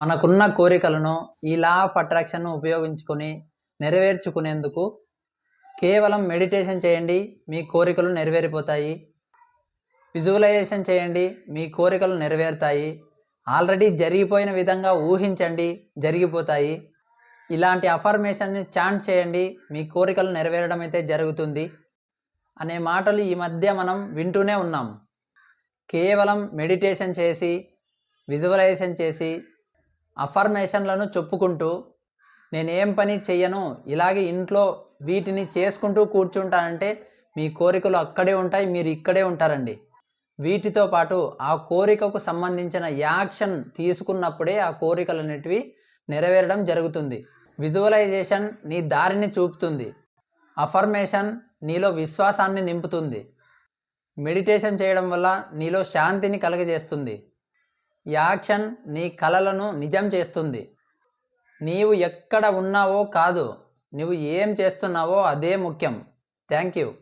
మనకున్న కోరికలను ఈ లా ఆఫ్ అట్రాక్షన్ను ఉపయోగించుకొని నెరవేర్చుకునేందుకు కేవలం మెడిటేషన్ చేయండి మీ కోరికలు నెరవేరిపోతాయి. విజువలైజేషన్ చేయండి మీ కోరికలు నెరవేరుతాయి. ఆల్రెడీ జరిగిపోయిన విధంగా ఊహించండి జరిగిపోతాయి. ఇలాంటి అఫర్మేషన్ని చాంట్ చేయండి మీ కోరికలు నెరవేరడం అయితే జరుగుతుంది. అనే మాటలు ఈ మధ్య మనం వింటూనే ఉన్నాం. కేవలం మెడిటేషన్ చేసి విజువలైజేషన్ చేసి అఫర్మేషన్లను చెప్పుకుంటూ నేనేం పని చెయ్యను ఇలాగే ఇంట్లో వీటిని చేసుకుంటూ కూర్చుంటానంటే మీ కోరికలు అక్కడే ఉంటాయి మీరు ఇక్కడే ఉంటారండి. వీటితో పాటు ఆ కోరికకు సంబంధించిన యాక్షన్ తీసుకున్నప్పుడే ఆ కోరికలు అనేటివి నెరవేరడం జరుగుతుంది. విజువలైజేషన్ నీ దారిని చూపుతుంది. అఫర్మేషన్ నీలో విశ్వాసాన్ని నింపుతుంది. మెడిటేషన్ చేయడం వల్ల నీలో శాంతిని కలుగజేస్తుంది. యాక్షన్ నీ కలలను నిజం చేస్తుంది. నీవు ఎక్కడ ఉన్నావో కాదు. నువ్వు ఏం చేస్తున్నావో అదే ముఖ్యం. Thank you.